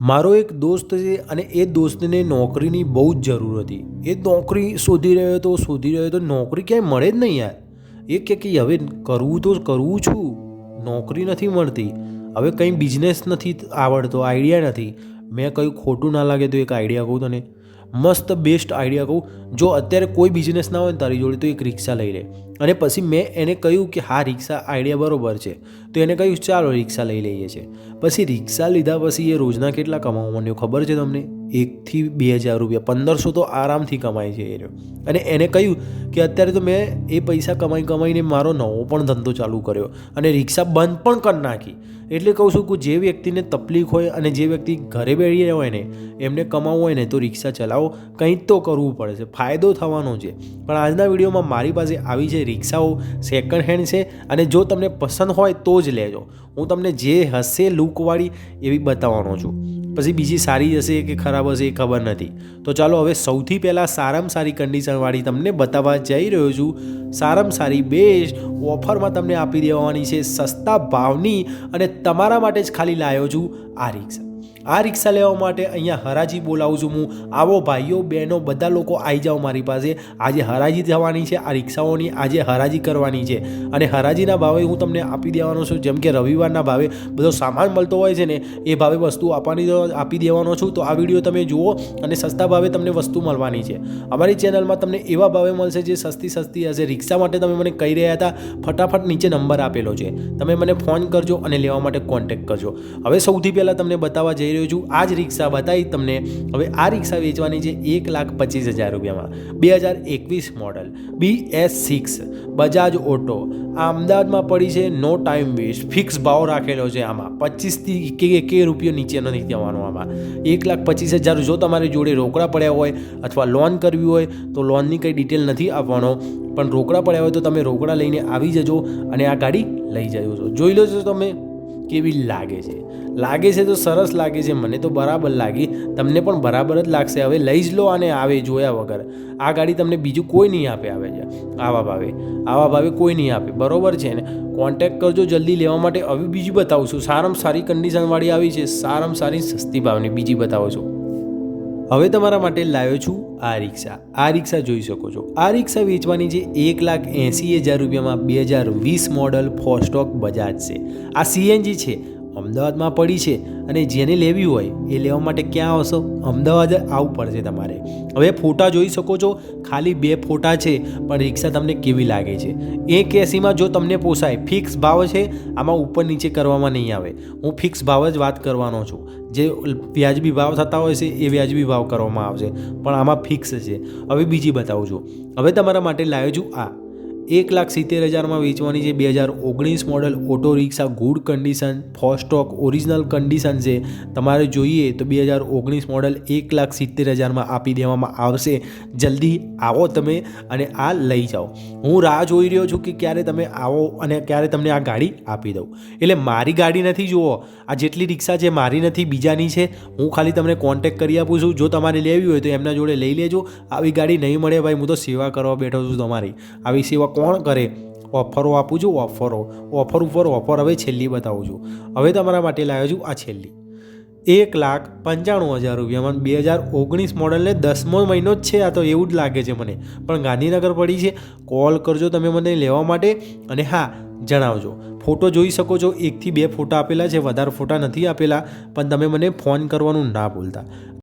મારો એક દોસ્ત છે અને એ દોસ્તને નોકરીની બહુ જ જરૂર હતી. એ નોકરી શોધી રહ્યો હતો, શોધી રહ્યો હતો, નોકરી ક્યાંય મળે જ નહીં યાર. એ કે કે હવે કરવું તો કરવું છું. નોકરી નથી મળતી. હવે કંઈ બિઝનેસ નથી આવડતો આઈડિયા નથી. મેં કહ્યું ખોટું ના લાગે તો એક આઈડિયા કહું તને. મસ્ત બેસ્ટ આઈડિયા કહું. જો અત્યારે કોઈ બિઝનેસ ના હોય ને તારી જોડે તો એક રિક્ષા લઈ લે. અને પછી મેં એને કહ્યું કે હા રિક્ષા આઈડિયા બરોબર છે. તો એને કહ્યું, ચાલો રિક્ષા લઈ લઈએ છીએ. પછી રિક્ષા લીધા પછી એ રોજના કેટલા કમાવા માંડ્યો ખબર છે તમને? એકથી બે હજાર રૂપિયા. પંદરસો તો આરામથી કમાય છે એ રહ્યો. અને એને કહ્યું કે અત્યારે તો મેં એ પૈસા કમાઈ કમાઈને મારો નવો પણ ધંધો ચાલુ કર્યો અને રિક્ષા બંધ પણ કરી નાખી. એટલે કહું છું કે જે વ્યક્તિને તકલીફ હોય અને જે વ્યક્તિ ઘરે બેઠી હોય ને, એમને કમાવવું હોય ને, તો રિક્ષા ચલાવો. કંઈક તો કરવું પડે છે ફાયદો થવાનો છે. પણ આજના વિડીયોમાં મારી પાસે આવી છે રિક્ષાઓ સેકન્ડ હેન્ડ છે અને જો તમને પસંદ હોય તો જ લેજો. હું તમને જે હશે લૂકવાળી એવી બતાવવાનો છું. પછી બીજી સારી હશે કે ખરાબ હશે એ ખબર નથી. તો ચાલો હવે સૌથી પહેલાં સારામાં સારી કન્ડિશનવાળી તમને બતાવવા જઈ રહ્યો છું. સારામાં સારી બેસ્ટ ઓફરમાં તમને આપી દેવાની છે સસ્તા ભાવની અને તમારા માટે જ ખાલી લાવ્યો છું આ રિક્ષા. આ રિક્ષા લેવા માટે અહીંયા હરાજી બોલાવું છું હું. આવો ભાઈઓ, બહેનો, બધા લોકો આવી જાઓ મારી પાસે. આજે હરાજી થવાની છે, આ રિક્ષાઓની આજે હરાજી કરવાની છે. અને હરાજીના ભાવે હું તમને આપી દેવાનો છું, જેમ કે રવિવારના ભાવે બધો સામાન મળતો હોય છે ને, એ ભાવે વસ્તુ આપવાની આપી દેવાનો છું. તો આ વીડિયો તમે જુઓ અને સસ્તા ભાવે તમને વસ્તુ મળવાની છે. અમારી ચેનલમાં તમને એવા ભાવે મળશે જે સસ્તી સસ્તી હશે. રિક્ષા માટે તમે મને કહી રહ્યા હતા, ફટાફટ નીચે નંબર આપેલો છે. તમે મને ફોન કરજો અને લેવા માટે કોન્ટેક્ટ કરજો. હવે સૌથી પહેલાં તમને બતાવવા જઈ રહ્યો છું, આ જ રિક્ષા બતાવી તમને. હવે આ રિક્ષા વેચવાની છે એક લાખ પચીસ હજાર રૂપિયામાં. બે હજાર એકવીસ model. B S six Bajaj auto. આ અમદાવાદમાં પડી છે, નો ટાઈમ વેસ્ટ. ફિક્સ ભાવ રાખેલો છે આમાં. પચીસથી કે કે રૂપિયો નીચે નથી જવાનો આમાં. એક લાખ પચીસ હજાર જો તમારી જોડે રોકડા પડ્યા હોય અથવા લોન કરવી હોય, તો લોનની કંઈ ડિટેલ નથી આપવાનો. પણ રોકડા પડ્યા હોય તો તમે રોકડા લઈને આવી જજો અને આ ગાડી લઈ જજો. જોઈ લો છો તમે કેવી લાગે છે. લાગે છે તો સરસ લાગે છે, મને તો બરાબર લાગી. તમને પણ બરાબર જ લાગશે. હવે લઈ જ લો અને આવે જોયા વગર. આ ગાડી તમને બીજું કોઈ નહીં આપે, આવે છે. આવા ભાવે. આવા ભાવે કોઈ નહીં આપે. બરોબર છે ને? કોન્ટેક કરજો જલ્દી લેવા માટે. હવે બીજી બતાવું છું. સારામાં સારી કન્ડિશનવાળી આવી છે. સારામાં સારી સસ્તી ભાવની. બીજી બતાવું છું. હવે તમારા માટે લાવ્યો છું આ રિક્ષા. આ રિક્ષા જોઈ શકો છો. આ રિક્ષા વેચવાની છે એક લાખ એંસી હજાર રૂપિયામાં બે હજાર વીસ મોડલ ફોસ્ટોક બજાજ છે. આ સીએનજી છે. અમદાવાદમાં પડી છે અને જેને લેવી હોય એ લેવા માટે ક્યાં આવશો? અમદાવાદ આવવું પડશે તમારે. હવે ફોટા જોઈ શકો છો. ખાલી બે ફોટા છે, પણ રિક્ષા તમને કેવી લાગે છે? એક એસીમાં જો તમને પોસાય, ફિક્સ ભાવ છે, આમાં ઉપર નીચે કરવામાં નહીં આવે. હું ફિક્સ ભાવ જ વાત કરવાનો છું. જે વ્યાજબી ભાવ થતા હોય છે, એ વ્યાજબી ભાવ કરવામાં આવશે. પણ આમાં ફિક્સ છે. હવે બીજી બતાવું છું. હવે તમારા માટે લાવ્યો છું આ. એક લાખ સિત્તેર હજારમાં વેચવાની છે બે હજાર ઓગણીસ model auto rickshaw good condition ફોસ્ટોક original condition છે. તમારે જોઈએ તો બે હજાર ઓગણીસ મોડલ એક લાખ સિત્તેર હજારમાં આપી દેવામાં આવશે. જલ્દી આવો તમે અને આ લઈ જાઓ. હું રાહ જોઈ રહ્યો છું કે ક્યારે તમે આવો અને ક્યારે તમને આ ગાડી આપી દઉં. એટલે મારી ગાડી નથી, જુઓ. આ જેટલી રિક્ષા છે, મારી નથી, બીજાની છે. હું ખાલી તમને કોન્ટેક કરી આપું છું. જો તમારે લેવી હોય તો એમના જોડે લઈ લેજો. આવી ગાડી નહીં મળે ભાઈ, હું તો સેવા કરવા બેઠો છું તમારી. આવી સેવા કોણ કરે? ઓફરો આપું છું, ઓફરો. ઓફર ઉપર ઓફર હવે છેલ્લી બતાવું છું. હવે તમારા માટે લાવ્યો છું આ છેલ્લી. એક લાખ પંચાણું હજાર રૂપિયામાં બે હજાર ઓગણીસ મોડલને દસમો મહિનો જ છે. આ તો એવું જ લાગે છે મને. પણ ગાંધીનગર પડી છે. કોલ કરજો તમે મને લેવા માટે અને હા, જણાવજો. ફોટો જોઈ શકો છો. એકથી બે ફોટા આપેલા છે. વધારે ફોટા નથી આપેલા. પણ તમે મને ફોન કરવાનું ના ભૂલતા.